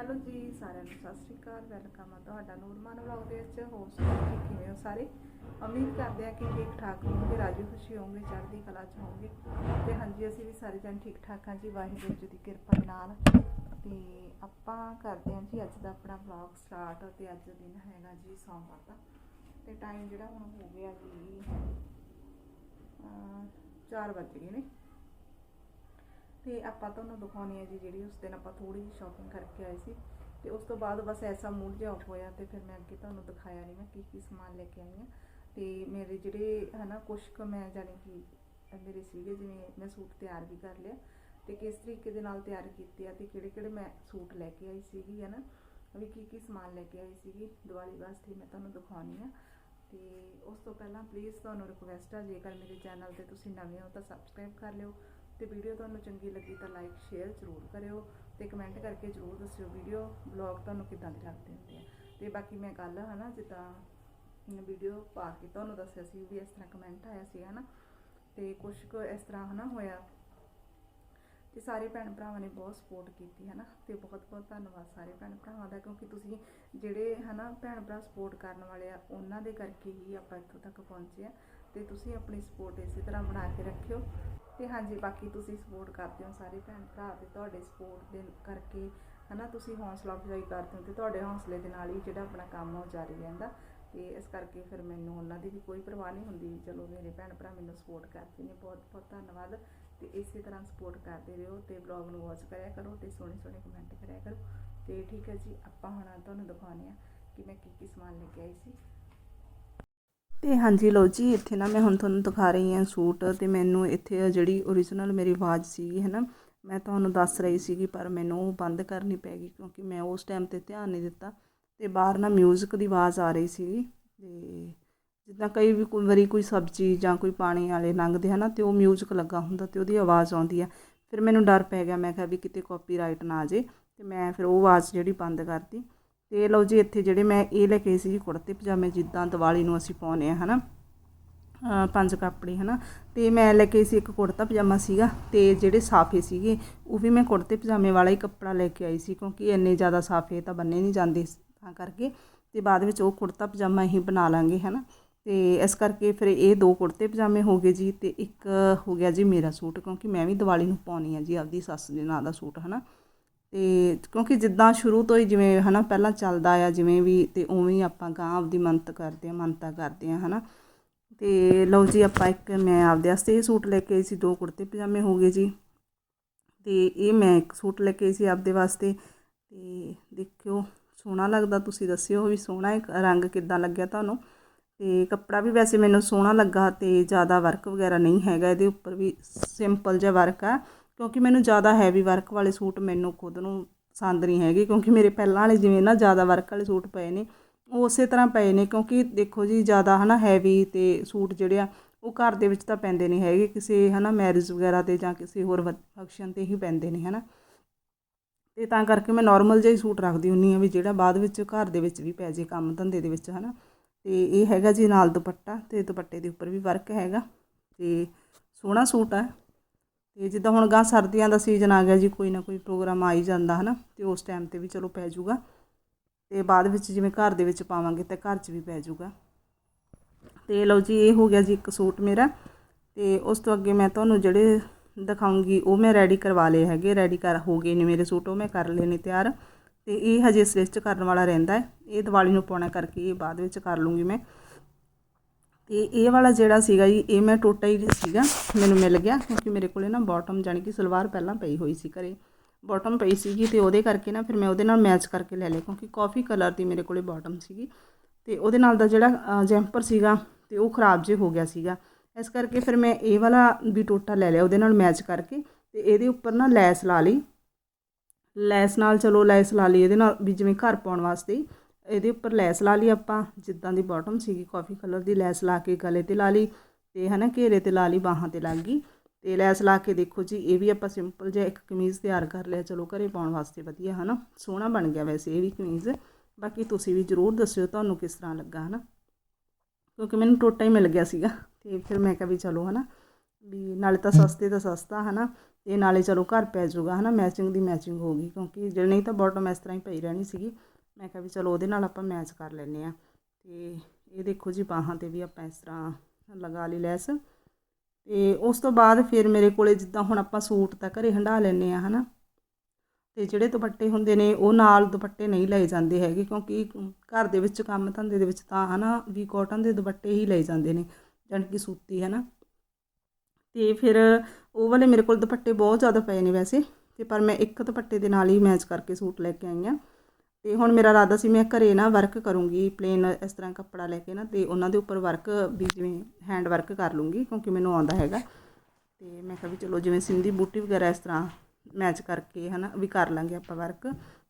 Hello ਜੀ, ਸਾਰਿਆਂ ਨੂੰ ਸਤਿ ਸ਼੍ਰੀ ਅਕਾਲ, ਵੈਲਕਮ ਆ ਤੁਹਾਡਾ ਨੂਰਮਾਨ ਵਲੌਗ ਦੇ ਵਿੱਚ। ਹੋਰ ਸੁਣਾਓ ਕਿ ਕਿਵੇਂ ਹੋ ਸਾਰੇ? ਉਮੀਦ ਕਰਦੇ ਆ ਕਿ ਠੀਕ ਠਾਕ ਹੋਵੋਗੇ, ਰਾਜੀ ਖੁਸ਼ੀ ਹੋਵੋਗੇ, ਚੜ੍ਹਦੀ ਕਲਾ ਚ ਹੋਵੋਗੇ। ਤੇ ਹਾਂਜੀ, ਅਸੀਂ ਵੀ ਸਾਰੇ ਜਣ ਠੀਕ ਠਾਕ ਹਾਂ ਜੀ, ਵਾਹਿਗੁਰੂ ਜੀ ਦੀ ਕਿਰਪਾ ਦੇ ਨਾਲ। ਤੇ ਆਪਾਂ ਕਰਦੇ ਹਾਂ ਜੀ, ਅੱਜ ਦਾ ਆਪਣਾ ਵਲੌਗ ਸਟਾਰਟ, ਤੇ ਅੱਜ ਦਿਨ ਹੈਗਾ ਜੀ ਸੋਮਵਾਰ ਦਾ। ਤੇ ਟਾਈਮ ਜਿਹੜਾ ਹੁਣ ਹੋ ਗਿਆ ਜੀ 4 ਵਜ ਗਏ ਨੇ। ਤੇ ਆਪਾਂ ਤੁਹਾਨੂੰ ਦਿਖਾਉਣੀ ਹੈ ਜੀ ਜਿਹੜੀ ਉਸ ਦਿਨ ਆਪਾਂ ਥੋੜੀ ਜਿਹੀ ਸ਼ਾਪਿੰਗ ਕਰਕੇ ਆਏ ਸੀ। ਤੇ ਉਸ ਤੋਂ ਬਾਅਦ ਬਸ ਐਸਾ ਮੂਡ ਜਿਹਾ ਆਫ ਹੋਇਆ ਤੇ ਫਿਰ ਮੈਂ ਅੱਗੇ ਤੁਹਾਨੂੰ ਦਿਖਾਇਆ ਨਹੀਂ ਮੈਂ ਕੀ ਕੀ ਸਮਾਨ ਲੈ ਕੇ ਆਈ ਹਾਂ। ਤੇ ਮੇਰੇ ਜਿਹੜੇ ਹਨਾ ਕੁਛ ਕੁ ਮੈਂ ਜਾਣੀ ਕਿ ਮੇਰੇ ਸੀਗੇ ਜਿਵੇਂ ਮੈਂ ਸੂਟ ਤਿਆਰ ਵੀ ਕਰ ਲਿਆ ਤੇ ਕਿਸ ਤਰੀਕੇ ਦੇ ਨਾਲ ਤਿਆਰ ਕੀਤੇ ਆ ਤੇ ਕਿਹੜੇ ਕਿਹੜੇ ਮੈਂ ਸੂਟ ਲੈ ਕੇ ਆਈ ਸੀਗੀ ਹਨਾ, ਵੀ ਕੀ ਕੀ ਸਮਾਨ ਲੈ ਕੇ ਆਈ ਸੀਗੀ, ਦੀਵਾਲੀ ਵਾਸਤੇ ਮੈਂ ਤੁਹਾਨੂੰ ਦਿਖਾਉਣੀ ਆ। ਤੇ ਉਸ ਤੋਂ ਪਹਿਲਾਂ ਪਲੀਜ਼ ਤੁਹਾਨੂੰ ਰਿਕੁਐਸਟ ਆ, ਜੇਕਰ ਮੇਰੇ ਚੈਨਲ ਤੇ ਤੁਸੀਂ ਨਵੇਂ ਹੋ ਤਾਂ ਸਬਸਕ੍ਰਾਈਬ ਕਰ ਲਿਓ। ਤੇ ਵੀਡੀਓ ਤੁਹਾਨੂੰ ਚੰਗੀ ਲੱਗੀ ਤਾਂ ਲਾਈਕ ਸ਼ੇਅਰ ਜ਼ਰੂਰ ਕਰਿਓ ਤੇ ਕਮੈਂਟ ਕਰਕੇ ਜ਼ਰੂਰ ਦੱਸਿਓ ਵੀਡੀਓ ਬਲੌਗ ਤੁਹਾਨੂੰ ਕਿੱਦਾਂ ਦੇ ਲੱਗਦੇ ਹੁੰਦੇ ਆ। ਤੇ ਬਾਕੀ ਮੈਂ ਕੱਲ ਹਨਾ ਜਿੱਦਾਂ ਵੀਡੀਓ ਪਾ ਕੇ ਤੁਹਾਨੂੰ ਦੱਸਿਆ ਸੀ ਵੀ ਇਸ ਤਰ੍ਹਾਂ ਕਮੈਂਟ ਆਇਆ ਸੀ, ਹਨਾ। ਤੇ ਕੁਝ ਕੁ ਇਸ ਤਰ੍ਹਾਂ ਹਨਾ ਹੋਇਆ। ਤੇ ਸਾਰੇ ਭੈਣ ਭਰਾਵਾਂ ਨੇ ਬਹੁਤ ਸਪੋਰਟ ਕੀਤੀ ਹੈ ਨਾ ਤੇ ਬਹੁਤ ਬਹੁਤ ਧੰਨਵਾਦ ਸਾਰੇ ਭੈਣ ਭਰਾਵਾਂ ਦਾ, ਕਿਉਂਕਿ ਤੁਸੀਂ ਜਿਹੜੇ ਹਨਾ ਭੈਣ ਭਰਾ ਸਪੋਰਟ ਕਰਨ ਵਾਲੇ ਆ, ਉਹਨਾਂ ਦੇ ਕਰਕੇ ਹੀ ਆਪਾਂ ਇੱਥੋਂ ਤੱਕ ਪਹੁੰਚੇ ਆ। ਤੇ ਤੁਸੀਂ ਆਪਣੀ ਸਪੋਰਟ ਇਸੇ ਤਰ੍ਹਾਂ ਬਣਾ ਕੇ ਰੱਖਿਓ। ਤੇ ਹਾਂਜੀ, ਬਾਕੀ ਤੁਸੀਂ ਸਪੋਰਟ ਕਰਦੇ ਹੋ ਸਾਰੇ ਭੈਣ ਭਰਾ ਤੇ ਤੁਹਾਡੇ ਸਪੋਰਟ ਦੇ ਕਰਕੇ, ਹਨਾ, ਤੁਸੀਂ ਹੌਸਲਾ ਅਫਜ਼ਾਈ ਕਰਦੇ ਹੋ ਤੇ ਤੁਹਾਡੇ ਹੌਸਲੇ ਦੇ ਨਾਲ ਹੀ ਜਿਹੜਾ ਆਪਣਾ ਕੰਮ ਆ ਉਹ ਜਾਰੀ ਰਹਿੰਦਾ। ਤੇ ਇਸ ਕਰਕੇ ਫਿਰ ਮੈਨੂੰ ਉਹਨਾਂ ਦੀ ਵੀ ਕੋਈ ਪਰਵਾਹ ਨਹੀਂ ਹੁੰਦੀ ਚਲੋ ਮੇਰੇ ਭੈਣ ਭਰਾ ਮੈਨੂੰ ਸਪੋਰਟ ਕਰਦੇ ਨੇ, ਬਹੁਤ ਬਹੁਤ ਧੰਨਵਾਦ। ਤੇ ਇਸੇ ਤਰ੍ਹਾਂ ਸਪੋਰਟ ਕਰਦੇ ਰਹੋ ਤੇ ਵਲੌਗ ਨੂੰ ਵਾਚ ਕਰਿਆ ਕਰੋ ਤੇ ਸੋਹਣੇ ਸੋਹਣੇ ਕਮੈਂਟ ਕਰਿਆ ਕਰੋ। ਤੇ ਠੀਕ ਹੈ ਜੀ, ਆਪਾਂ ਹੁਣ ਤੁਹਾਨੂੰ ਦਿਖਾਉਂਦੇ ਆ ਕਿ ਮੈਂ ਕੀ ਕੀ ਸਮਾਨ ਲੈ ਕੇ ਆਈ ਸੀ। ਤੇ ਹਾਂਜੀ ਲੋ ਜੀ ਇੱਥੇ ਨਾ ਮੈਂ ਹੁਣ ਤੁਹਾਨੂੰ ਦਿਖਾ ਰਹੀ ਹਾਂ ਸੂਟ ਤੇ ਮੈਨੂੰ ਇੱਥੇ ਜਿਹੜੀ ਓਰੀਜਨਲ ਮੇਰੀ ਆਵਾਜ਼ ਸੀਗੀ ਹੈ ਨਾ ਮੈਂ ਤੁਹਾਨੂੰ ਦੱਸ ਰਹੀ ਸੀਗੀ ਪਰ ਮੈਨੂੰ ਉਹ ਬੰਦ ਕਰਨੀ ਪੈ ਗਈ ਕਿਉਂਕਿ ਮੈਂ ਉਸ ਟਾਈਮ ਤੇ ਧਿਆਨ ਨਹੀਂ ਦਿੱਤਾ ਤੇ ਬਾਹਰ ਨਾ 뮤직 ਦੀ ਆਵਾਜ਼ ਆ ਰਹੀ ਸੀਗੀ ਤੇ ਜਿੱਦਾਂ ਕਈ ਵੀ ਕੋਈ ਵਾਰੀ ਕੋਈ ਸਬਜ਼ੀ ਜਾਂ ਕੋਈ ਪਾਣੀ ਵਾਲੇ ਲੰਘਦੇ ਹਨਾ ਤੇ ਉਹ 뮤직 ਲੱਗਾ ਹੁੰਦਾ ਤੇ ਉਹਦੀ ਆਵਾਜ਼ ਆਉਂਦੀ ਆ ਫਿਰ ਮੈਨੂੰ ਡਰ ਪੈ ਗਿਆ ਮੈਂ ਕਿਹਾ ਵੀ ਕਿਤੇ ਕਾਪੀਰਾਈਟ ਨਾ ਆ ਜੇ ਤੇ ਮੈਂ ਫਿਰ ਉਹ ਆਵਾਜ਼ ਜਿਹੜੀ ਬੰਦ ਕਰਤੀ ਤੇ ਲਓ ਜੀ ਇੱਥੇ ਜਿਹੜੇ ਮੈਂ ਇਹ ਲੈ ਕੇ ਸੀ ਜੀ ਕੁੜਤੇ ਪਜਾਮੇ ਜਿੱਦਾਂ ਦੀਵਾਲੀ ਨੂੰ ਅਸੀਂ ਪਾਉਨੇ ਆ ਹਨਾ? ਅ, ਪੰਜ ਕਾਪੜੀ ਹਨਾ? ਤੇ ਮੈਂ ਲੈ ਕੇ ਸੀ ਇੱਕ ਕੁੜਤਾ ਪਜਾਮਾ ਸੀਗਾ ਤੇ ਜਿਹੜੇ ਸਾਫੇ ਸੀਗੇ ਉਹ ਵੀ ਮੈਂ ਕੁੜਤੇ ਪਜਾਮੇ ਵਾਲਾ ਹੀ ਕੱਪੜਾ ਲੈ ਕੇ ਆਈ ਸੀ ਕਿਉਂਕਿ ਇੰਨੇ ਜ਼ਿਆਦਾ ਸਾਫੇ ਤਾਂ ਬੰਨੇ ਨਹੀਂ ਜਾਂਦੇ ਤਾਂ ਕਰਕੇ। ਤੇ ਬਾਅਦ ਵਿੱਚ ਉਹ ਕੁੜਤਾ ਪਜਾਮਾ ਹੀ ਬਣਾ ਲਾਂਗੇ ਹਨਾ? ਤੇ ਇਸ ਕਰਕੇ ਫਿਰ ਇਹ ਦੋ ਕੁੜਤੇ ਪਜਾਮੇ ਹੋ ਗਏ ਜੀ ਤੇ ਇੱਕ ਹੋ ਗਿਆ ਜੀ ਮੇਰਾ ਸੂਟ ਕਿਉਂਕਿ ਮੈਂ ਵੀ ਦੀਵਾਲੀ ਨੂੰ ਪਾਉਣੀ ਆ ਜੀ ਆਪਦੀ ਸੱਸ ਦੇ ਨਾਂ ਦਾ ਸੂਟ ਹਨਾ? ਅਤੇ ਕਿਉਂਕਿ ਜਿੱਦਾਂ ਸ਼ੁਰੂ ਤੋਂ ਹੀ ਜਿਵੇਂ ਹੈ ਨਾ ਪਹਿਲਾਂ ਚੱਲਦਾ ਆ, ਜਿਵੇਂ ਵੀ ਅਤੇ ਉਵੇਂ ਹੀ ਆਪਾਂ ਗਾਂ ਆਪਦੀ ਮੰਨਤ ਕਰਦੇ ਹਾਂ ਮੰਨਤਾ ਕਰਦੇ ਹਾਂ ਹੈ ਨਾ ਅਤੇ ਲਓ ਜੀ ਆਪਾਂ ਇੱਕ ਮੈਂ ਆਪਦੇ ਵਾਸਤੇ ਇਹ ਸੂਟ ਲੈ ਕੇ ਆਈ ਸੀ, ਦੋ ਕੁੜਤੇ ਪਜਾਮੇ ਹੋ ਗਏ ਜੀ। ਅਤੇ ਇਹ ਮੈਂ ਇੱਕ ਸੂਟ ਲੈ ਕੇ ਆਈ ਸੀ ਆਪਦੇ ਵਾਸਤੇ। ਅਤੇ ਦੇਖਿਓ, ਸੋਹਣਾ ਲੱਗਦਾ, ਤੁਸੀਂ ਦੱਸਿਓ ਵੀ ਸੋਹਣਾ ਹੈ, ਰੰਗ ਕਿੱਦਾਂ ਲੱਗਿਆ ਤੁਹਾਨੂੰ? ਤੇ ਕੱਪੜਾ ਵੀ ਵੈਸੇ ਮੈਨੂੰ ਸੋਹਣਾ ਲੱਗਾ ਤੇ ਜ਼ਿਆਦਾ ਵਰਕ ਵਗੈਰਾ ਨਹੀਂ ਹੈਗਾ, ਇਹਦੇ ਉੱਪਰ ਵੀ ਸਿੰਪਲ ਜਿਹਾ ਵਰਕ ਆ। ਕਿਉਂਕਿ ਮੈਨੂੰ ਜ਼ਿਆਦਾ ਹੈਵੀ ਵਰਕ ਵਾਲੇ ਸੂਟ ਮੈਨੂੰ ਖੁਦ ਨੂੰ ਪਸੰਦ ਨਹੀਂ ਹੈਗੇ, ਕਿਉਂਕਿ ਮੇਰੇ ਪਹਿਲਾਂ ਵਾਲੇ ਜਿਵੇਂ ਨਾ ਜ਼ਿਆਦਾ ਵਰਕ ਵਾਲੇ ਸੂਟ ਪਏ ਨੇ, ਉਹ ਉਸੇ ਤਰ੍ਹਾਂ ਪਏ ਨੇ, ਕਿਉਂਕਿ ਦੇਖੋ ਜੀ ਜ਼ਿਆਦਾ ਹਨਾ ਹੈਵੀ ਤੇ ਸੂਟ ਜਿਹੜੇ ਆ, ਉਹ ਘਰ ਦੇ ਵਿੱਚ ਤਾਂ ਪੈਂਦੇ ਨਹੀਂ ਹੈਗੇ, ਕਿਸੇ ਹਨਾ ਮੈਰਿਜ ਵਗੈਰਾ ਤੇ ਜਾਂ ਕਿਸੇ ਹੋਰ ਫੰਕਸ਼ਨ ਤੇ ਹੀ ਪੈਂਦੇ ਨੇ ਹਨਾ। ਤੇ ਤਾਂ ਕਰਕੇ ਮੈਂ ਨਾਰਮਲ ਜਿਹਾ ਹੀ ਸੂਟ ਰੱਖਦੀ ਹੁੰਨੀ ਆ ਵੀ ਜਿਹੜਾ ਬਾਅਦ ਵਿੱਚ ਘਰ ਦੇ ਵਿੱਚ ਵੀ ਪੈ ਜੇ, ਕੰਮ ਧੰਦੇ ਦੇ ਵਿੱਚ ਹਨਾ। ਤੇ ਇਹ ਹੈਗਾ ਜੀ ਨਾਲ ਦੁਪੱਟਾ, ਤੇ ਦੁਪੱਟੇ ਦੇ ਉੱਪਰ ਵੀ ਵਰਕ ਹੈਗਾ, ਤੇ ਸੋਹਣਾ ਸੂਟ ਆ। ਤੇ ਜਿੱਦਾਂ ਹੁਣ ਗਾਂ ਸਰਦੀਆਂ ਦਾ ਸੀਜ਼ਨ ਆ ਗਿਆ ਜੀ, ਕੋਈ ਨਾ ਕੋਈ ਪ੍ਰੋਗਰਾਮ ਆ ਹੀ ਜਾਂਦਾ, ਹਨਾ? ਤੇ ਉਸ ਟਾਈਮ ਤੇ ਵੀ ਚਲੋ ਪੈ ਜਾਊਗਾ ਤੇ ਬਾਅਦ ਵਿੱਚ ਜਿਵੇਂ ਘਰ ਦੇ ਵਿੱਚ ਪਾਵਾਂਗੇ ਤਾਂ ਘਰ 'ਚ ਵੀ ਪੈ ਜਾਊਗਾ ਤੇ ਲਓ ਜੀ, ਇਹ ਹੋ ਗਿਆ ਜੀ ਇੱਕ ਸੂਟ ਮੇਰਾ। ਤੇ ਉਸ ਤੋਂ ਅੱਗੇ ਮੈਂ ਤੁਹਾਨੂੰ ਜਿਹੜੇ ਦਿਖਾਉਂਗੀ, ਉਹ ਮੈਂ ਰੈਡੀ ਕਰਵਾ ਲਏ ਹੈਗੇ। ਰੈਡੀ ਕਰ, ਹੋ ਗਏ ਨੇ ਮੇਰੇ ਸੂਟ, ਉਹ ਮੈਂ ਕਰ ਲਏ ਨੇ ਤਿਆਰ। ਤੇ ਇਹ ਹਜੇ ਸਟਿਚ ਕਰਨ ਵਾਲਾ ਰਹਿੰਦਾ ਹੈ। ਇਹ ਦੀਵਾਲੀ ਨੂੰ ਪਾਉਣਾ ਕਰਕੇ ਇਹ ਬਾਅਦ ਵਿੱਚ ਕਰ ਲੂੰਗੀ ਮੈਂ। ਤੇ ਇਹ ਵਾਲਾ ਜਿਹੜਾ ਸੀਗਾ ਜੀ, ਇਹ ਮੈਂ ਟੋਟਾ ਹੀ ਸੀਗਾ, ਮੈਨੂੰ ਮਿਲ ਗਿਆ ਕਿਉਂਕਿ ਮੇਰੇ ਕੋਲੇ ਨਾ ਬਾਟਮ ਜਾਨੀ ਕਿ ਸਲਵਾਰ ਪਹਿਲਾਂ ਪਈ ਹੋਈ ਸੀ ਘਰੇ। ਬਾਟਮ ਪਈ ਸੀਗੀ ਤੇ ਉਹਦੇ ਕਰਕੇ ਨਾ ਫਿਰ ਮੈਂ ਉਹਦੇ ਨਾਲ ਮੈਚ ਕਰਕੇ ਲੈ ਲਿਆ ਕਿਉਂਕਿ ਕਾਫੀ ਕਲਰ ਦੀ ਮੇਰੇ ਕੋਲੇ ਬਾਟਮ ਸੀਗੀ। ਤੇ ਉਹਦੇ ਨਾਲ ਦਾ ਜਿਹੜਾ ਜੈਂਪਰ ਸੀਗਾ ਤੇ ਉਹ ਖਰਾਬ ਜੇ ਹੋ ਗਿਆ ਸੀਗਾ। ਇਸ ਕਰਕੇ ਫਿਰ ਮੈਂ ਇਹ ਵਾਲਾ ਵੀ ਟੋਟਾ ਲੈ ਲਿਆ ਉਹਦੇ ਨਾਲ ਮੈਚ ਕਰਕੇ ਤੇ ਇਹਦੇ ਉੱਪਰ ਨਾ ਲੈਸ ਲਾ ਲਈ। ਲੈਸ ਨਾਲ ਚਲੋ ਲੈਸ ਲਾ ਲਈ ਇਹਦੇ ਨਾਲ ਵੀ ਜਿਵੇਂ ਘਰ ਪਾਉਣ ਵਾਸਤੇ। ਇਹਦੇ ਉੱਪਰ ਲੈਸ ਲਾ ਲਈ ਆਪਾਂ, ਜਿੱਦਾਂ ਦੀ ਬਾਟਮ ਸੀਗੀ ਕਾਫੀ ਕਲਰ ਦੀ ਲੈਸ ਲਾ ਕੇ ਗਲੇ ਤੇ ਲਾ ਲਈ ਤੇ ਹਨਾ ਘੇਰੇ ਤੇ ਲਾ ਲਈ, ਬਾਹਾਂ ਤੇ ਲੱਗ ਗਈ। ਤੇ ਲੈਸ ਲਾ ਕੇ ਦੇਖੋ ਜੀ, ਇਹ ਵੀ ਆਪਾਂ ਸਿੰਪਲ ਜਿਹਾ ਇੱਕ ਕਮੀਜ਼ ਤਿਆਰ ਕਰ ਲਿਆ, ਚਲੋ ਘਰੇ ਪਾਉਣ ਵਾਸਤੇ ਵਧੀਆ ਹਨਾ, ਸੋਹਣਾ ਬਣ ਗਿਆ ਵੈਸੇ ਇਹ ਵੀ ਕਮੀਜ਼। ਬਾਕੀ ਤੁਸੀਂ ਵੀ ਜ਼ਰੂਰ ਦੱਸਿਓ ਤੁਹਾਨੂੰ ਕਿਸ ਤਰ੍ਹਾਂ ਲੱਗਾ ਹਨਾ। ਕਿਉਂਕਿ ਮੈਨੂੰ ਟੋਟਾ ਹੀ ਮਿਲ ਗਿਆ ਸੀਗਾ, ਤੇ ਫਿਰ ਮੈਂ ਕਿਹਾ ਵੀ ਚਲੋ ਹਨਾ, ਵੀ ਨਾਲੇ ਤਾਂ ਸਸਤੇ ਤਾਂ ਸਸਤਾ ਹਨਾ, ਤੇ ਨਾਲੇ ਚਲੋ ਘਰ ਪੈ ਜਾਊਗਾ ਹਨਾ ਮੈਚਿੰਗ ਦੀ ਮੈਚਿੰਗ ਹੋ ਗਈ, ਕਿਉਂਕਿ ਜੇ ਨਹੀਂ ਤਾਂ ਬਾਟਮ ਇਸ ਤਰ੍ਹਾਂ ਹੀ ਪਈ ਰਹਿਣੀ ਸੀਗੀ। ਮੈਂ ਕਿਹਾ ਵੀ ਚਲੋ ਉਹਦੇ ਨਾਲ ਆਪਾਂ ਮੈਚ ਕਰ ਲੈਂਦੇ ਆ ਤੇ ਇਹ ਦੇਖੋ ਜੀ ਬਾਹਾਂ ਤੇ ਵੀ ਆਪਾਂ ਇਸ ਤਰ੍ਹਾਂ ਲਗਾ ਲਈ ਲੈਸ। ਤੇ ਉਸ ਤੋਂ ਬਾਅਦ ਫਿਰ ਮੇਰੇ ਕੋਲੇ ਜਿੱਦਾਂ ਹੁਣ ਆਪਾਂ ਸੂਟ ਤਾਂ ਘਰੇ ਹੰਡਾ ਲੈਂਦੇ ਆ ਹਨਾ। ਤੇ ਜਿਹੜੇ ਦੁਪੱਟੇ ਹੁੰਦੇ ਨੇ, ਉਹ ਨਾਲ ਦੁਪੱਟੇ ਨਹੀਂ ਲਏ ਜਾਂਦੇ ਹੈਗੇ, ਕਿਉਂਕਿ ਘਰ ਦੇ ਵਿੱਚ ਕੰਮ ਧੰਦੇ ਦੇ ਵਿੱਚ ਤਾਂ, ਹਨਾ, ਵੀ ਕਾਟਨ ਦੇ ਦੁਪੱਟੇ ਹੀ ਲਏ ਜਾਂਦੇ ਨੇ, ਜਾਣੀ ਕਿ ਸੂਤੀ, ਹਨਾ। ਤੇ ਫਿਰ ਉਹ ਵਾਲੇ ਮੇਰੇ ਕੋਲ ਦੁਪੱਟੇ ਬਹੁਤ ਜ਼ਿਆਦਾ ਪਏ ਨੇ ਵੈਸੇ, ਤੇ ਪਰ ਮੈਂ ਇੱਕ ਦੁਪੱਟੇ ਦੇ ਨਾਲ ਹੀ ਮੈਚ ਕਰਕੇ ਸੂਟ ਲੈ ਕੇ ਆਈ ਆ ਤੇ ਹੁਣ ਮੇਰਾ ਇਰਾਦਾ ਸੀ ਮੈਂ ਘਰੇ ਨਾ ਵਰਕ ਕਰੂੰਗੀ ਪਲੇਨ ਇਸ ਤਰ੍ਹਾਂ ਕੱਪੜਾ ਲੈ ਕੇ ਨਾ, ਤੇ ਉਹਨਾਂ ਦੇ ਉੱਪਰ ਵਰਕ ਵੀ ਜਿਵੇਂ ਹੈਂਡ ਵਰਕ ਕਰ ਲੂੰਗੀ, ਕਿਉਂਕਿ ਮੈਨੂੰ ਆਉਂਦਾ ਹੈਗਾ। ਤੇ ਮੈਂ ਕਿਹਾ ਵੀ ਚਲੋ ਜਿਵੇਂ ਸਿੰਧੀ ਬੂਟੀ ਵਗੈਰਾ ਇਸ ਤਰ੍ਹਾਂ ਮੈਚ ਕਰਕੇ ਹਨਾ, ਵੀ ਕਰ ਲਾਂਗੇ ਆਪਾਂ ਵਰਕ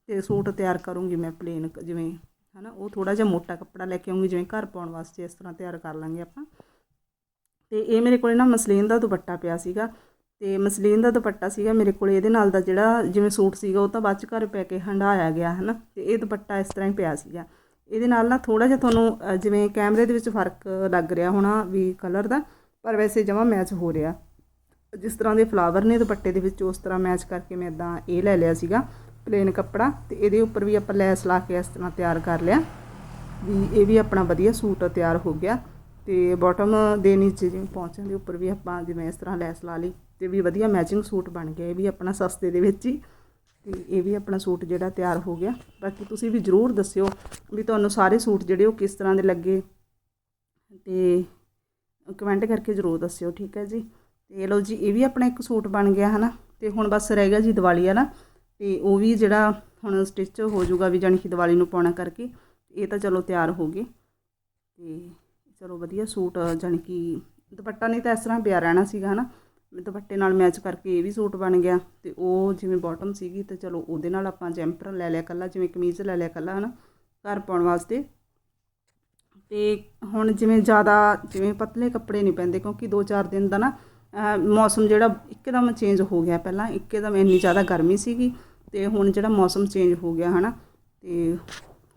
ਤੇ ਸੂਟ ਤਿਆਰ ਕਰੂੰਗੀ ਮੈਂ ਪਲੇਨ ਜਿਵੇਂ, ਹਨਾ, ਉਹ ਥੋੜਾ ਜਿਹਾ ਮੋਟਾ ਕੱਪੜਾ ਲੈ ਕੇ ਆਉਂਗੀ ਜਿਵੇਂ ਘਰ ਪਾਉਣ ਵਾਸਤੇ ਇਸ ਤਰ੍ਹਾਂ ਤਿਆਰ ਕਰ ਲਾਂਗੇ ਆਪਾਂ। ਤੇ ਇਹ ਮੇਰੇ ਕੋਲੇ ਨਾ ਮਸਲੀਨ ਦਾ ਦੁਪੱਟਾ ਪਿਆ ਸੀਗਾ ਤੇ ਮਸਲੀਨ ਦਾ ਦੁਪੱਟਾ ਸੀਗਾ ਮੇਰੇ ਕੋਲ, ਇਹਦੇ ਨਾਲ ਦਾ ਜਿਹੜਾ ਜਿਵੇਂ ਸੂਟ ਸੀਗਾ ਉਹ ਤਾਂ ਬਾਅਦ ਚ ਘਰ ਪੈ ਕੇ ਹੰਡਾਇਆ ਗਿਆ, ਹਨਾ? ਤੇ ਇਹ ਦੁਪੱਟਾ ਇਸ ਤਰ੍ਹਾਂ ਹੀ ਪਿਆ ਸੀਗਾ। ਇਹਦੇ ਨਾਲ ਨਾ ਥੋੜਾ ਜਿਹਾ ਤੁਹਾਨੂੰ ਜਿਵੇਂ ਕੈਮਰੇ ਦੇ ਵਿੱਚ ਫ਼ਰਕ ਲੱਗ ਰਿਹਾ ਹੋਣਾ ਵੀ ਕਲਰ ਦਾ, ਪਰ ਵੈਸੇ ਜਮਾ ਮੈਚ ਹੋ ਰਿਹਾ। ਜਿਸ ਤਰ੍ਹਾਂ ਦੇ ਫਲਾਵਰ ਨੇ ਦੁਪੱਟੇ ਦੇ ਵਿੱਚ, ਉਸ ਤਰ੍ਹਾਂ ਮੈਚ ਕਰਕੇ ਮੈਂ ਇਦਾਂ ਇਹ ਲੈ ਲਿਆ ਸੀਗਾ ਪਲੇਨ ਕੱਪੜਾ। ਤੇ ਇਹਦੇ ਉੱਪਰ ਵੀ ਆਪਾਂ ਲੈਸ ਲਾ ਕੇ ਇਸ ਤਰ੍ਹਾਂ ਤਿਆਰ ਕਰ ਲਿਆ, ਵੀ ਇਹ ਵੀ ਆਪਣਾ ਵਧੀਆ ਸੂਟ ਤਿਆਰ ਹੋ ਗਿਆ। ਤੇ ਬਾਟਮ ਦੇ ਨੀਚੇ ਜਿਵੇਂ ਪਹੁੰਚਣ ਦੇ ਉੱਪਰ ਵੀ ਆਪਾਂ ਜਿਵੇਂ ਇਸ ਤਰ੍ਹਾਂ ਲੈਸ ਲਾ ਲਈ ਤੇ ਵੀ ਵਧੀਆ ਮੈਚਿੰਗ ਸੂਟ ਬਣ ਗਿਆ, ਇਹ ਵੀ ਆਪਣਾ ਸਸਤੇ ਦੇ ਵਿੱਚ ਹੀ। ਤੇ ਇਹ ਵੀ ਆਪਣਾ ਸੂਟ ਜਿਹੜਾ ਤਿਆਰ ਹੋ ਗਿਆ। ਬਾਕੀ ਤੁਸੀਂ ਵੀ ਜ਼ਰੂਰ ਦੱਸਿਓ ਵੀ ਤੁਹਾਨੂੰ ਸਾਰੇ ਸੂਟ ਜਿਹੜੇ ਉਹ ਕਿਸ ਤਰ੍ਹਾਂ ਦੇ ਲੱਗੇ। ਤੇ ਕਮੈਂਟ ਕਰਕੇ ਜ਼ਰੂਰ ਦੱਸਿਓ, ਠੀਕ ਹੈ ਜੀ? ਤੇ ਲਓ ਜੀ, ਇਹ ਵੀ ਆਪਣਾ ਇੱਕ ਸੂਟ ਬਣ ਗਿਆ, ਹਨਾ? ਤੇ ਹੁਣ ਬਸ ਰਹਿ ਗਿਆ ਜੀ ਦੀਵਾਲੀ ਵਾਲਾ। ਤੇ ਉਹ ਵੀ ਜਿਹੜਾ ਹੁਣ ਸਟਿਚ ਹੋ ਜਾਊਗਾ ਵੀ ਜਾਣੀ ਕਿ ਦੀਵਾਲੀ ਨੂੰ ਪਾਉਣਾ ਕਰਕੇ, ਇਹ ਤਾਂ ਚਲੋ ਤਿਆਰ ਹੋ ਗਏ। ਤੇ ਚਲੋ ਵਧੀਆ ਸੂਟ, ਜਾਣੀ ਕਿ ਦੁਪੱਟਾ ਨਹੀਂ ਤਾਂ ਇਸ ਤਰ੍ਹਾਂ ਪਿਆ ਰਹਿਣਾ ਸੀਗਾ, ਹਨਾ। ਦੁਪੱਟੇ ਨਾਲ ਮੈਚ ਕਰਕੇ ਇਹ ਵੀ ਸੂਟ ਬਣ ਗਿਆ ਤੇ ਉਹ ਜਿਵੇਂ ਬਾਟਮ ਸੀਗੀ ਤੇ ਚਲੋ ਉਹਦੇ ਨਾਲ ਆਪਾਂ ਜੈਂਪਰ ਲੈ ਲਿਆ ਕੱਲਾ, ਜਿਵੇਂ ਕਮੀਜ਼ ਲੈ ਲਿਆ ਕੱਲਾ, ਹਨਾ, ਘਰ ਪਾਉਣ ਵਾਸਤੇ। ਤੇ ਹੁਣ ਜਿਵੇਂ ਜ਼ਿਆਦਾ, ਜਿਵੇਂ ਪਤਲੇ ਕੱਪੜੇ ਨਹੀਂ ਪੈਂਦੇ ਕਿਉਂਕਿ 2-4 ਦਿਨ ਦਾ ਨਾ ਮੌਸਮ ਜਿਹੜਾ ਇੱਕਦਮ ਚੇਂਜ ਹੋ ਗਿਆ ਪਹਿਲਾਂ, ਇੱਕਦਮ ਇੰਨੀ ਜ਼ਿਆਦਾ ਗਰਮੀ ਸੀਗੀ ਤੇ ਹੁਣ ਜਿਹੜਾ ਮੌਸਮ ਚੇਂਜ ਹੋ ਗਿਆ, ਹਨਾ। ਤੇ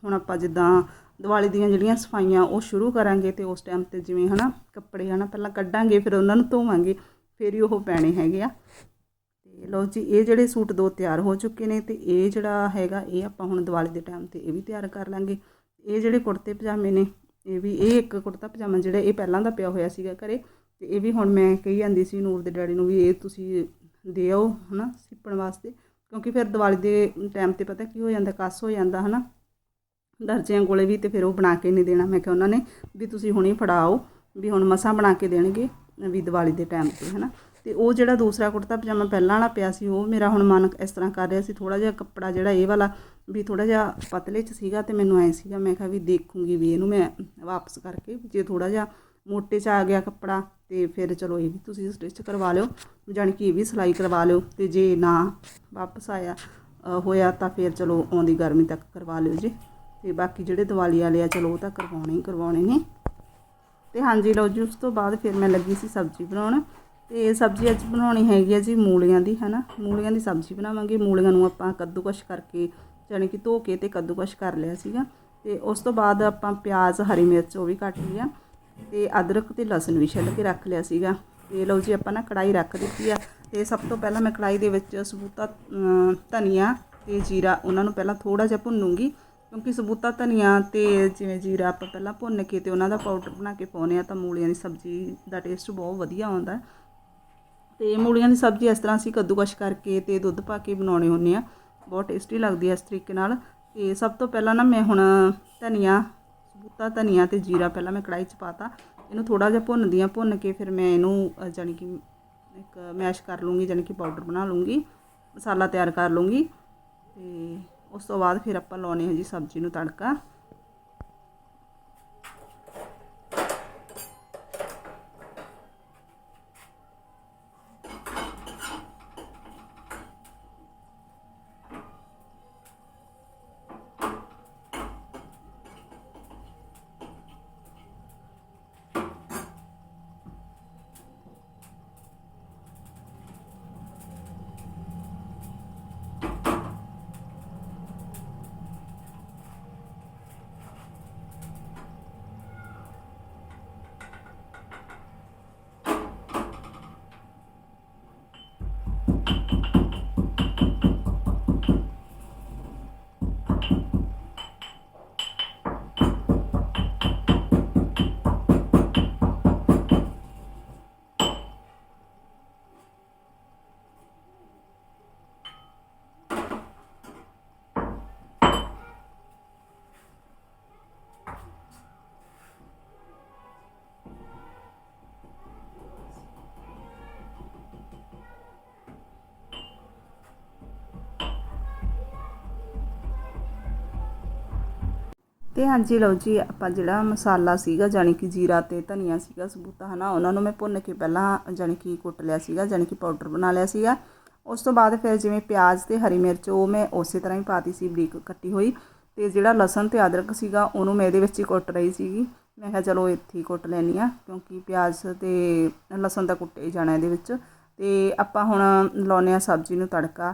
ਹੁਣ ਆਪਾਂ ਜਿੱਦਾਂ ਦੀਵਾਲੀ ਦੀਆਂ ਜਿਹੜੀਆਂ ਸਫਾਈਆਂ ਉਹ ਸ਼ੁਰੂ ਕਰਾਂਗੇ ਤੇ ਉਸ ਟਾਈਮ ਤੇ ਜਿਵੇਂ ਹਨਾ ਕੱਪੜੇ ਹਨਾ ਪਹਿਲਾਂ ਕੱਢਾਂਗੇ, ਫਿਰ ਉਹਨਾਂ ਨੂੰ ਧੋਵਾਂਗੇ, ਫਿਰ ਹੀ ਉਹ ਪੈਣੇ ਹੈਗੇ ਆ। ਤੇ ਲਓ ਜੀ, ਇਹ ਜਿਹੜੇ ਸੂਟ ਦੋ ਤਿਆਰ ਹੋ ਚੁੱਕੇ ਨੇ ਤੇ ਇਹ ਜਿਹੜਾ ਹੈਗਾ ਇਹ ਆਪਾਂ ਹੁਣ ਦੀਵਾਲੀ ਦੇ ਟਾਈਮ ਤੇ ਇਹ ਵੀ ਤਿਆਰ ਕਰ ਲਾਂਗੇ। ਇਹ ਜਿਹੜੇ ਕੁੜਤੇ ਪਜਾਮੇ ਨੇ, ਇਹ ਵੀ, ਇਹ ਇੱਕ ਕੁੜਤਾ ਪਜਾਮਾ ਜਿਹੜਾ ਇਹ ਪਹਿਲਾਂ ਦਾ ਪਿਆ ਹੋਇਆ ਸੀਗਾ ਘਰੇ ਤੇ ਇਹ ਵੀ ਹੁਣ ਮੈਂ ਕਹੀ ਜਾਂਦੀ ਸੀ ਨੂਰ ਦੇ ਡੈਡੀ ਨੂੰ ਵੀ ਇਹ ਤੁਸੀਂ ਦੇ ਆਓ ਹਨਾ ਸਿੱਪਣ ਵਾਸਤੇ, ਕਿਉਂਕਿ ਫਿਰ ਦੀਵਾਲੀ ਦੇ ਟਾਈਮ ਤੇ ਪਤਾ ਕੀ ਹੋ ਜਾਂਦਾ, ਕੱਸ ਹੋ ਜਾਂਦਾ ਹਨਾ। ਦਰਜਿਆਂ ਕੋਲੇ ਵੀ ਤੇ ਫਿਰ ਉਹ ਬਣਾ ਕੇ ਨਹੀਂ ਦੇਣਾ। ਮੈਂ ਕਿਹਾ ਉਹਨਾਂ ਨੇ ਵੀ ਤੁਸੀਂ ਹੁਣੇ ਫੜਾਓ ਵੀ ਹੁਣ ਮਸਾਂ ਬਣਾ ਕੇ ਦੇਣਗੇ ਵੀ ਦੀਵਾਲੀ ਦੇ ਟਾਈਮ ਤੇ, ਹਨਾ। ਤੇ ਉਹ ਜਿਹੜਾ ਦੂਸਰਾ ਕੁੜਤਾ ਪਜਾਮਾ ਪਹਿਲਾਂ ਵਾਲਾ ਪਿਆ ਸੀ, ਉਹ ਮੇਰਾ ਹੁਣ ਮਨ ਇਸ ਤਰ੍ਹਾਂ ਕਰ ਰਿਹਾ ਸੀ ਥੋੜਾ ਜਿਹਾ ਕੱਪੜਾ ਜਿਹੜਾ ਇਹ ਵਾਲਾ ਵੀ ਥੋੜਾ ਜਿਹਾ ਪਤਲੇ ਚ ਸੀਗਾ ਤੇ ਮੈਨੂੰ ਐ ਸੀਗਾ, ਮੈਂ ਕਿਹਾ ਵੀ ਦੇਖੂੰਗੀ ਵੀ ਇਹਨੂੰ ਮੈਂ ਵਾਪਸ ਕਰਕੇ ਜੇ ਥੋੜਾ ਜਿਹਾ ਮੋਟੇ ਚ ਆ ਗਿਆ ਕੱਪੜਾ ਤੇ ਫਿਰ ਚਲੋ ਇਹ ਵੀ ਤੁਸੀਂ ਸਟਿਚ ਕਰਵਾ ਲਿਓ, ਜਾਣੀ ਕਿ ਇਹ ਵੀ ਸਿਲਾਈ ਕਰਵਾ ਲਿਓ ਤੇ ਜੇ ਨਾ ਵਾਪਸ ਆਇਆ ਹੋਇਆ ਤਾਂ ਫਿਰ ਚਲੋ ਆਉਂਦੀ ਗਰਮੀ ਤੱਕ ਕਰਵਾ ਲਿਓ ਜੀ। ਤੇ ਬਾਕੀ ਜਿਹੜੇ ਦੀਵਾਲੀ ਵਾਲੇ ਆ, ਚਲੋ ਉਹ ਤਾਂ ਕਰਵਾਉਣੇ ਹੀ ਕਰਵਾਉਣੇ ਨੇ। ਤੇ ਹਾਂਜੀ ਲਓ ਜੀ, ਉਸ ਤੋਂ ਬਾਅਦ ਫਿਰ ਮੈਂ ਲੱਗੀ ਸੀ ਸਬਜ਼ੀ ਬਣਾਉਣ। ਤੇ ਸਬਜ਼ੀ ਅੱਜ ਬਣਾਉਣੀ ਹੈਗੀ ਆ ਜੀ ਮੂਲੀਆਂ ਦੀ, ਹਨਾ? ਮੂਲੀਆਂ ਦੀ ਸਬਜ਼ੀ ਬਣਾਵਾਂਗੇ। ਮੂਲੀਆਂ ਨੂੰ ਆਪਾਂ ਕੱਦੂਕਸ਼ ਕਰਕੇ, ਜਾਣੀ ਕਿ ਧੋ ਕੇ ਤੇ ਕੱਦੂਕਸ਼ ਕਰ ਲਿਆ ਸੀਗਾ। ਤੇ ਉਸ ਤੋਂ ਬਾਅਦ ਆਪਾਂ ਪਿਆਜ਼, ਹਰੀ ਮਿਰਚ ਉਹ ਵੀ ਕੱਟ ਲਿਆ ਤੇ ਅਦਰਕ ਤੇ ਲਸਣ ਵੀ ਛਿੱਲ ਕੇ ਰੱਖ ਲਿਆ ਸੀਗਾ। ਤੇ ਲਓ ਜੀ, ਆਪਾਂ ਨਾ ਕੜਾਈ ਰੱਖ ਦਿੱਤੀ ਆ। ਤੇ ਸਭ ਤੋਂ ਪਹਿਲਾਂ ਮੈਂ ਕੜਾਈ ਦੇ ਵਿੱਚ ਸਬੂਤਾ ਧਨੀਆ ਤੇ ਜੀਰਾ, ਉਹਨਾਂ ਨੂੰ ਪਹਿਲਾਂ ਥੋੜਾ ਜਿਹਾ ਭੁੰਨੂੰਗੀ। ਕਿਉਂਕਿ ਸਬੂਤਾ ਧਨੀਆ ਤੇ ਜਿਵੇਂ ਜੀਰਾ ਆਪਾਂ ਪਹਿਲਾਂ ਭੁੰਨ ਕੇ ਤੇ ਉਹਨਾਂ ਦਾ ਪਾਊਡਰ ਬਣਾ ਕੇ ਪਾਉਨੇ ਆ ਤਾਂ ਮੂਲੀਆਂ ਦੀ ਸਬਜ਼ੀ ਦਾ ਟੇਸਟ ਬਹੁਤ ਵਧੀਆ ਆਉਂਦਾ ਤੇ ਮੂਲੀਆਂ ਦੀ ਸਬਜ਼ੀ ਇਸ ਤਰ੍ਹਾਂ ਅਸੀਂ ਕੱਦੂਕਸ਼ ਕਰਕੇ ਤੇ ਦੁੱਧ ਪਾ ਕੇ ਬਣਾਉਣੇ ਹੁੰਨੇ ਆ ਬਹੁਤ ਟੇਸਟੀ ਲੱਗਦੀ ਹੈ ਇਸ ਤਰੀਕੇ ਨਾਲ। ਤੇ ਸਭ ਤੋਂ ਪਹਿਲਾਂ ਨਾ ਮੈਂ ਹੁਣ ਧਨੀਆ ਸਬੂਤਾ ਧਨੀਆ ਤੇ ਜੀਰਾ ਪਹਿਲਾਂ ਮੈਂ ਕੜਾਈ 'ਚ ਪਾਤਾ ਇਹਨੂੰ ਥੋੜਾ ਜਿਹਾ ਭੁੰਨਦੀ ਆ ਭੁੰਨ ਕੇ ਫਿਰ ਮੈਂ ਇਹਨੂੰ ਅ, ਜਾਣੀ ਕਿ ਇੱਕ ਮੈਸ਼ ਕਰ ਲੂੰਗੀ ਜਾਣੀ ਕਿ ਪਾਊਡਰ ਬਣਾ ਲੂੰਗੀ ਮਸਾਲਾ ਤਿਆਰ ਕਰ ਲੂੰਗੀ। ਤੇ ਉਸ ਤੋਂ ਬਾਅਦ ਫਿਰ ਆਪਾਂ ਲਾਉਣੇ ਹਾਂ ਜੀ ਸਬਜ਼ੀ ਨੂੰ ਤੜਕਾ। ਤੇ ਹਾਂਜੀ ਲਓ ਜੀ, ਆਪਾਂ ਜਿਹੜਾ ਮਸਾਲਾ ਸੀਗਾ, ਜਾਣੀ ਕਿ ਜੀਰਾ ਤੇ ਧਨੀਆ ਸੀਗਾ, ਸਬੂਤਾ, ਹਨਾ, ਉਹਨਾਂ ਨੂੰ ਮੈਂ ਭੁੰਨ ਕੇ ਪਹਿਲਾਂ ਜਾਣੀ ਕਿ ਕੁੱਟ ਲਿਆ ਸੀਗਾ, ਜਾਣੀ ਕਿ ਪਾਊਡਰ ਬਣਾ ਲਿਆ ਸੀਗਾ। ਉਸ ਤੋਂ ਬਾਅਦ ਫਿਰ ਜਿਵੇਂ ਪਿਆਜ਼ ਤੇ ਹਰੀ ਮਿਰਚ, ਉਹ ਮੈਂ ਉਸੇ ਤਰ੍ਹਾਂ ਹੀ ਪਾਤੀ ਸੀ, ਬਰੀਕ ਕੱਟੀ ਹੋਈ। ਤੇ ਜਿਹੜਾ ਲਸਣ ਤੇ ਅਦਰਕ ਸੀਗਾ, ਉਹਨੂੰ ਮੈਂ ਇਹਦੇ ਵਿੱਚ ਹੀ ਕੁੱਟ ਰਹੀ ਸੀਗੀ। ਮੈਂ ਕਿਹਾ ਚਲੋ ਇੱਥੇ ਹੀ ਕੁੱਟ ਲੈਣੀ ਆ ਕਿਉਂਕਿ ਪਿਆਜ਼ ਤੇ ਲਸਣ ਦਾ ਕੁੱਟੇ ਹੀ ਜਾਣਾ ਇਹਦੇ ਵਿੱਚ। ਤੇ ਆਪਾਂ ਹੁਣ ਲਾਉਨੇ ਆ ਸਬਜ਼ੀ ਨੂੰ ਤੜਕਾ।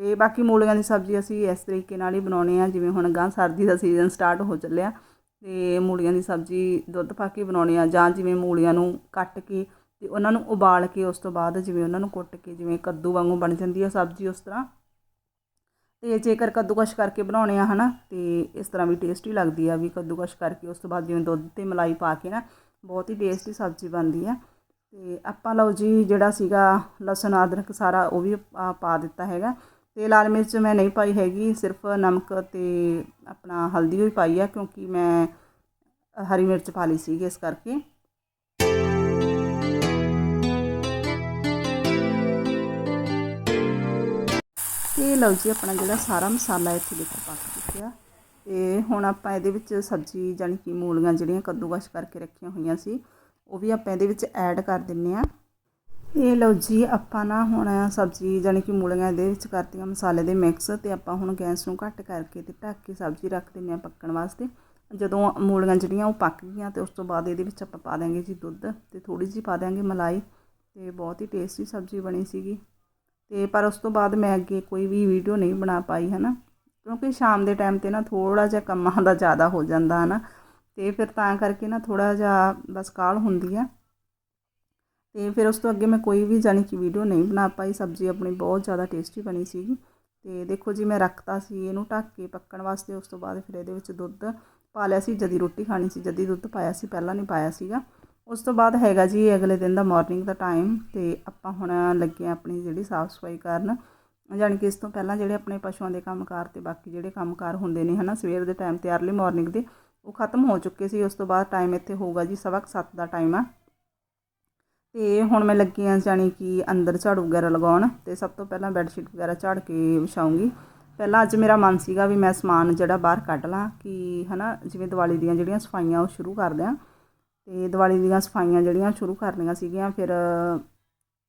ਤੇ ਬਾਕੀ ਮੂਲੀਆਂ ਦੀ ਸਬਜ਼ੀ ਅਸੀਂ ਇਸ ਤਰੀਕੇ ਨਾਲ ਹੀ ਬਣਾਉਣੇ ਆ, ਜਿਵੇਂ ਹੁਣ ਗਾਂ ਸਰਦੀ ਦਾ ਸੀਜ਼ਨ ਸਟਾਰਟ ਹੋ ਚੱਲਿਆ, ਤੇ ਮੂਲੀਆਂ ਦੀ ਸਬਜ਼ੀ ਦੁੱਧ ਪਾ ਕੇ ਬਣਾਉਣੀ ਆ, ਜਾਂ ਜਿਵੇਂ ਮੂਲੀਆਂ ਨੂੰ ਕੱਟ ਕੇ ਤੇ ਉਹਨਾਂ ਨੂੰ ਉਬਾਲ ਕੇ ਉਸ ਤੋਂ ਬਾਅਦ ਜਿਵੇਂ ਉਹਨਾਂ ਨੂੰ ਕੁੱਟ ਕੇ ਜਿਵੇਂ ਕੱਦੂ ਵਾਂਗੂ ਬਣ ਜਾਂਦੀ ਆ ਸਬਜ਼ੀ ਉਸ ਤਰ੍ਹਾਂ। ਤੇ ਜੇਕਰ ਕੱਦੂਕਸ਼ ਕਰਕੇ ਬਣਾਉਣੇ ਆ ਹਨਾ, ਤੇ ਇਸ ਤਰ੍ਹਾਂ ਵੀ ਟੇਸਟੀ ਲੱਗਦੀ ਆ ਵੀ ਕੱਦੂਕਸ਼ ਕਰਕੇ ਉਸ ਤੋਂ ਬਾਅਦ ਜਿਵੇਂ ਦੁੱਧ ਤੇ ਮਲਾਈ ਪਾ ਕੇ ਨਾ, ਬਹੁਤ ਹੀ ਟੇਸਟੀ ਸਬਜ਼ੀ ਬਣਦੀ ਆ। ਤੇ ਆਪਾਂ ਲਓ ਜੀ ਜਿਹੜਾ ਸੀਗਾ ਲਸਣ, ਅਦਰਕ ਸਾਰਾ ਉਹ ਵੀ ਪਾ ਦਿੱਤਾ ਹੈਗਾ। ਤੇ ਲਾਲ ਮਿਰਚ ਮੈਂ ਨਹੀਂ ਪਾਈ ਹੈਗੀ, ਸਿਰਫ ਨਮਕ ਤੇ ਆਪਣਾ ਹਲਦੀ ਹੋਈ ਪਾਈ ਆ, ਕਿਉਂਕਿ ਮੈਂ ਹਰੀ ਮਿਰਚ ਪਾ ਲਈ ਸੀਗੀ ਇਸ ਕਰਕੇ। ਤੇ ਲਓ ਜੀ, ਆਪਣਾ ਜਿਹੜਾ ਸਾਰਾ ਮਸਾਲਾ ਇੱਥੇ ਦੇਖੋ ਪੱਕ ਚੁੱਕਿਆ। ਤੇ ਹੁਣ ਆਪਾਂ ਇਹਦੇ ਵਿੱਚ ਸਬਜ਼ੀ ਜਾਨੀ ਕਿ ਮੂਲੀਆਂ ਜਿਹੜੀਆਂ ਕੱਦੂਕਸ਼ ਕਰਕੇ ਰੱਖੀਆਂ ਹੋਈਆਂ ਸੀ, ਉਹ ਵੀ ਆਪਾਂ ਇਹਦੇ ਵਿੱਚ ਐਡ ਕਰ ਦਿੰਨੇ ਆ। ਇਹ ਲਓ ਜੀ, ਆਪਾਂ ਨਾ ਹੁਣ ਸਬਜ਼ੀ ਜਾਨੀ ਕਿ ਮੂਲੀਆਂ ਇਹਦੇ ਵਿੱਚ ਕਰਤੀਆਂ, ਮਸਾਲੇ ਦੇ ਮਿਕਸ ਤੇ ਆਪਾਂ ਹੁਣ ਗੈਸ ਨੂੰ ਘੱਟ ਕਰਕੇ ਤੇ ਢੱਕ ਕੇ ਸਬਜ਼ੀ ਰੱਖ ਦਿੰਨੇ ਆ ਪੱਕਣ ਵਾਸਤੇ। ਜਦੋਂ ਮੂਲੀਆਂ ਜਿਹੜੀਆਂ ਉਹ ਪੱਕ ਗਈਆਂ ਤੇ ਉਸ ਤੋਂ ਬਾਅਦ ਇਹਦੇ ਵਿੱਚ ਆਪਾਂ ਪਾ ਦਾਂਗੇ ਜੀ ਦੁੱਧ ਤੇ ਥੋੜੀ ਜਿਹੀ ਪਾ ਦਾਂਗੇ ਮਲਾਈ ਤੇ ਬਹੁਤ ਹੀ ਟੇਸਟੀ ਸਬਜ਼ੀ ਬਣੀ ਸੀਗੀ। ਤੇ ਪਰ ਉਸ ਤੋਂ ਬਾਅਦ ਮੈਂ ਅੱਗੇ ਕੋਈ ਵੀ ਵੀਡੀਓ ਨਹੀਂ ਬਣਾ ਪਾਈ, ਹਨਾ? ਕਿਉਂਕਿ ਸ਼ਾਮ ਦੇ ਟਾਈਮ ਤੇ ਨਾ ਥੋੜਾ ਜਿਹਾ ਕੰਮਾਂ ਦਾ ਜ਼ਿਆਦਾ ਹੋ ਜਾਂਦਾ, ਹਨਾ? ਤੇ ਫਿਰ ਤਾਂ ਕਰਕੇ ਨਾ ਥੋੜਾ ਜਿਹਾ ਬਸ ਕਾਲ ਹੁੰਦੀ ਆ। ਅਤੇ ਫਿਰ ਉਸ ਤੋਂ ਅੱਗੇ ਮੈਂ ਕੋਈ ਵੀ ਜਾਣੀ ਕਿ ਵੀਡੀਓ ਨਹੀਂ ਬਣਾ ਪਾਈ, ਸਬਜ਼ੀ ਆਪਣੀ ਬਹੁਤ ਜ਼ਿਆਦਾ ਟੇਸਟੀ ਬਣੀ ਸੀਗੀ ਅਤੇ ਦੇਖੋ ਜੀ ਮੈਂ ਰੱਖਤਾ ਸੀ ਇਹਨੂੰ ਢੱਕ ਕੇ ਪੱਕਣ ਵਾਸਤੇ, ਉਸ ਤੋਂ ਬਾਅਦ ਫਿਰ ਇਹਦੇ ਵਿੱਚ ਦੁੱਧ ਪਾ ਲਿਆ ਸੀ, ਜਦੀ ਰੋਟੀ ਖਾਣੀ ਸੀ, ਜਦੀ ਦੁੱਧ ਪਾਇਆ ਸੀ, ਪਹਿਲਾਂ ਨਹੀਂ ਪਾਇਆ ਸੀਗਾ। ਉਸ ਤੋਂ ਬਾਅਦ ਹੈਗਾ ਜੀ ਅਗਲੇ ਦਿਨ ਦਾ ਮਾਰਨਿੰਗ ਦਾ ਟਾਈਮ ਤੇ ਆਪਾਂ ਹੁਣ ਲੱਗੇ ਆ ਆਪਣੀ ਜਿਹੜੀ ਸਾਫ਼ ਸਫ਼ਾਈ ਕਰਨ, ਜਾਣੀ ਕਿ ਇਸ ਤੋਂ ਪਹਿਲਾਂ ਜਿਹੜੇ ਆਪਣੇ ਪਸ਼ੂਆਂ ਦੇ ਕੰਮਕਾਰ ਤੇ ਬਾਕੀ ਜਿਹੜੇ ਕੰਮਕਾਰ ਹੁੰਦੇ ਨੇ ਹਨਾ, ਸਵੇਰ ਦੇ ਟਾਈਮ ਤੇ ਅਰਲੀ ਮਾਰਨਿੰਗ ਦੇ, ਉਹ ਖਤਮ ਹੋ ਚੁੱਕੇ ਸੀ, ਉਸ ਤੋਂ ਬਾਅਦ ਟਾਈਮ ਇੱਥੇ ਹੋਊਗਾ ਜੀ ਸਵਾ 7 ਦਾ ਟਾਈਮ ਆ। ਤੇ ਹੁਣ ਮੈਂ ਲੱਗੀ ਆ ਜਾਣੀ ਕਿ ਅੰਦਰ ਝਾੜੂ ਵਗੈਰਾ ਲਗਾਉਣ ਤੇ ਸਭ ਤੋਂ ਪਹਿਲਾਂ ਬੈੱਡਸ਼ੀਟ ਵਗੈਰਾ ਝਾੜ ਕੇ ਵਿਛਾਉਂਗੀ ਪਹਿਲਾਂ ਅੱਜ ਮੇਰਾ ਮਨ ਸੀਗਾ ਵੀ ਮੈਂ ਸਮਾਨ ਜਿਹੜਾ ਬਾਹਰ ਕੱਢ ਲਾਂ ਕਿ ਹਨਾ, ਜਿਵੇਂ ਦੀਵਾਲੀ ਦੀਆਂ ਜਿਹੜੀਆਂ ਸਫਾਈਆਂ ਉਹ ਸ਼ੁਰੂ ਕਰ ਦਿਆਂ। ਤੇ ਦੀਵਾਲੀ ਦੀਆਂ ਸਫਾਈਆਂ ਜਿਹੜੀਆਂ ਸ਼ੁਰੂ ਕਰਨੀਆਂ ਸੀਗੀਆਂ, ਫਿਰ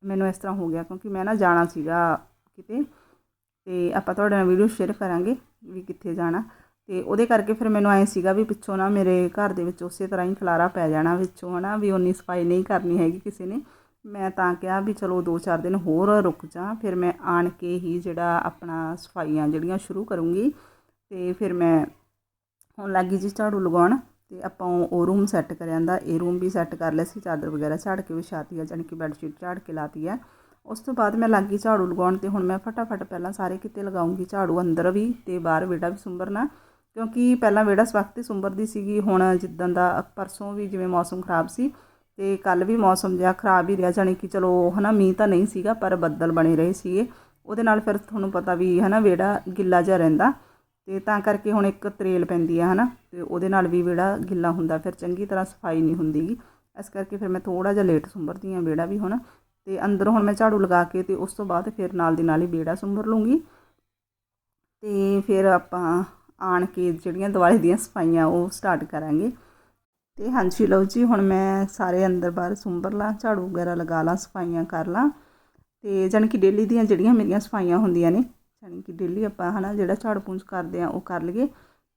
ਮੈਨੂੰ ਇਸ ਤਰ੍ਹਾਂ ਹੋ ਗਿਆ ਕਿਉਂਕਿ ਮੈਂ ਨਾ ਜਾਣਾ ਸੀਗਾ ਕਿਤੇ। ਤੇ ਆਪਾਂ ਤੁਹਾਡੇ ਨਾਲ ਵੀਡੀਓ ਸ਼ੇਅਰ ਕਰਾਂਗੇ ਵੀ ਕਿੱਥੇ ਜਾਣਾ। ਤੇ ਉਹਦੇ ਕਰਕੇ ਫਿਰ ਮੈਨੂੰ ਐ ਸੀਗਾ ਵੀ ਪਿੱਛੋਂ ਨਾ ਮੇਰੇ ਘਰ ਦੇ ਵਿੱਚ ਉਸੇ ਤਰ੍ਹਾਂ ਹੀ ਖਲਾਰਾ ਪੈ ਜਾਣਾ ਵਿੱਚੋਂ, ਹਨਾ, ਵੀ ਉਨੀ ਸਫ਼ਾਈ ਨਹੀਂ ਕਰਨੀ ਹੈਗੀ ਕਿਸੇ ਨੇ। ਮੈਂ ਤਾਂ ਕਿਹਾ ਵੀ ਚਲੋ 2-4 ਦਿਨ ਹੋਰ ਰੁਕ ਜਾ, ਫਿਰ ਮੈਂ ਆਣ ਕੇ ਹੀ ਜਿਹੜਾ ਆਪਣਾ ਸਫਾਈਆਂ ਜਿਹੜੀਆਂ ਸ਼ੁਰੂ ਕਰੂੰਗੀ। ਤੇ ਫਿਰ ਮੈਂ ਹੁਣ ਲੱਗੀ ਜੀ ਝਾੜੂ ਲਗਾਉਣ ਤੇ ਆਪਾਂ ਉਹ ਰੂਮ ਸੈੱਟ ਕਰ ਜਾਂਦਾ ਇਹ ਰੂਮ ਵੀ ਸੈੱਟ ਕਰ ਲਿਆ ਸੀ, ਚਾਦਰ ਵਗੈਰਾ ਝਾੜ ਕੇ ਵਿਛਾਤੀ ਆ ਜਾਨੀ ਕਿ ਬੈੱਡ ਸ਼ੀਟ ਝਾੜ ਕੇ ਲਾਤੀ ਆ। ਉਸ ਤੋਂ ਬਾਅਦ ਮੈਂ ਲੱਗੀ ਝਾੜੂ ਲਗਾਉਣ ਤੇ ਹੁਣ ਮੈਂ ਫਟਾਫਟ ਪਹਿਲਾਂ ਸਾਰੇ ਕਿਤੇ ਲਗਾਉਂਗੀ ਝਾੜੂ, ਅੰਦਰ ਵੀ ਤੇ ਬਾਹਰ ਵਿਹੜਾ ਵੀ ਸੁੰਬਰਨਾ। ਕਿਉਂਕਿ ਪਹਿਲਾਂ ਵਿਹੜਾ ਸਵਖਤ ਸੁੰਬਰਦੀ ਸੀਗੀ, ਹੁਣ ਜਿੱਦਾਂ ਦਾ ਪਰਸੋਂ ਵੀ ਜਿਵੇਂ ਮੌਸਮ ਖਰਾਬ ਸੀ ਤੇ ਕੱਲ ਵੀ ਮੌਸਮ ਜਿਹਾ ਖਰਾਬ ਹੀ ਰਿਹਾ ਜਾਨੀ ਕਿ ਚਲੋ ਹਨਾ ਮੀਂਹ ਤਾਂ ਨਹੀਂ ਸੀਗਾ, ਪਰ ਬੱਦਲ ਬਣੇ ਰਹੇ ਸੀਗੇ। ਉਹਦੇ ਨਾਲ ਫਿਰ ਤੁਹਾਨੂੰ ਪਤਾ ਵੀ ਹਨਾ ਵਿਹੜਾ ਗਿੱਲਾ ਜਿਹਾ ਰਹਿੰਦਾ ਤੇ ਤਾਂ ਕਰਕੇ ਹੁਣ ਇੱਕ ਤਰੇਲ ਪੈਂਦੀ ਆ ਹਨਾ ਤੇ ਉਹਦੇ ਨਾਲ ਵੀ ਵਿਹੜਾ ਗਿੱਲਾ ਹੁੰਦਾ, ਫਿਰ ਚੰਗੀ ਤਰ੍ਹਾਂ ਸਫ਼ਾਈ ਨਹੀਂ ਹੁੰਦੀਗੀ ਇਸ ਕਰਕੇ ਫਿਰ ਮੈਂ ਥੋੜਾ ਜਿਹਾ ਲੇਟ ਸੁੰਬਰਦੀ ਆ ਵਿਹੜਾ ਵੀ ਹੁਣ ਤੇ ਅੰਦਰ ਹੁਣ ਮੈਂ ਝਾੜੂ ਲਗਾ ਕੇ ਤੇ ਉਸ ਤੋਂ ਬਾਅਦ ਫਿਰ ਨਾਲ ਦੀ ਨਾਲ ਹੀ ਵਿਹੜਾ ਸੁੰਬਰ ਲੂੰਗੀ। ਤੇ ਫਿਰ ਆਪਾਂ ਆਣ ਕੇ ਜਿਹੜੀਆਂ ਦਿਵਾਲੀ ਦੀਆਂ ਸਫਾਈਆਂ ਉਹ ਸਟਾਰਟ ਕਰਾਂਗੇ। ਤੇ ਹਾਂਜੀ ਲਓ ਜੀ, ਹੁਣ ਮੈਂ ਸਾਰੇ ਅੰਦਰ ਬਾਹਰ ਸੁੰਬਰ ਲਾਂ, ਝਾੜੂ ਵਗੈਰਾ ਲਗਾ ਲਾਂ, ਸਫਾਈਆਂ ਕਰ ਲਾਂ। ਤੇ ਜਾਣੀ ਕਿ ਡੇਲੀ ਦੀਆਂ ਜਿਹੜੀਆਂ ਮੇਰੀਆਂ ਸਫਾਈਆਂ ਹੁੰਦੀਆਂ ਨੇ, ਜਾਣੀ ਕਿ ਡੇਲੀ ਆਪਾਂ ਹਨਾ ਜਿਹੜਾ ਝਾੜੂ ਪੂੰਝ ਕਰਦੇ ਆ ਉਹ ਕਰ ਲਈਏ।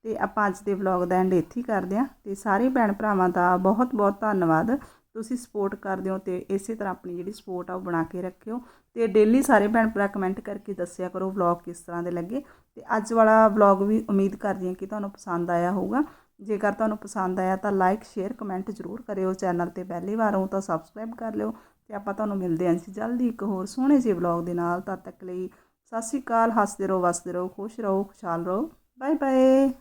ਤੇ ਆਪਾਂ ਅੱਜ ਦੇ ਵਲੌਗ ਦਾ ਐਂਡ ਇੱਥੇ ਹੀ ਕਰਦੇ ਆ ਤੇ ਸਾਰੇ ਭੈਣ ਭਰਾਵਾਂ ਦਾ ਬਹੁਤ ਬਹੁਤ ਧੰਨਵਾਦ। ਤੁਸੀਂ ਸਪੋਰਟ ਕਰਦੇ ਹੋ ਤੇ ਇਸੇ ਤਰ੍ਹਾਂ ਆਪਣੀ ਜਿਹੜੀ ਸਪੋਰਟ ਆ ਉਹ ਬਣਾ ਕੇ ਰੱਖਿਓ ਤੇ ਡੇਲੀ ਸਾਰੇ ਭੈਣ ਭਰਾ ਕਮੈਂਟ ਕਰਕੇ ਦੱਸਿਆ ਕਰੋ ਵਲੌਗ ਕਿਸ ਤਰ੍ਹਾਂ ਦੇ ਲੱਗੇ ਤੇ ਅੱਜ ਵਾਲਾ ਵਲੌਗ ਵੀ ਉਮੀਦ ਕਰਦੀ ਹਾਂ ਕਿ ਤੁਹਾਨੂੰ ਪਸੰਦ ਆਇਆ ਹੋਊਗਾ। ਜੇਕਰ ਤੁਹਾਨੂੰ ਪਸੰਦ ਆਇਆ ਤਾਂ ਲਾਈਕ ਸ਼ੇਅਰ ਕਮੈਂਟ ਜ਼ਰੂਰ ਕਰਿਓ। ਚੈਨਲ ਤੇ ਪਹਿਲੀ ਵਾਰ ਹੋ ਤਾਂ ਸਬਸਕ੍ਰਾਈਬ ਕਰ ਲਿਓ ਤੇ ਆਪਾਂ ਤੁਹਾਨੂੰ ਮਿਲਦੇ ਹਾਂ ਜੀ ਜਲਦੀ ਇੱਕ ਹੋਰ ਸੋਹਣੇ ਜਿਹੇ ਵਲੌਗ ਦੇ ਨਾਲ। ਤਦ ਤੱਕ ਲਈ ਸਤਿ ਸ਼੍ਰੀ ਅਕਾਲ, ਹੱਸਦੇ ਰਹੋ, ਵਸਦੇ ਰਹੋ, ਖੁਸ਼ ਰਹੋ, ਖੁਸ਼ਹਾਲ ਰਹੋ। Bye bye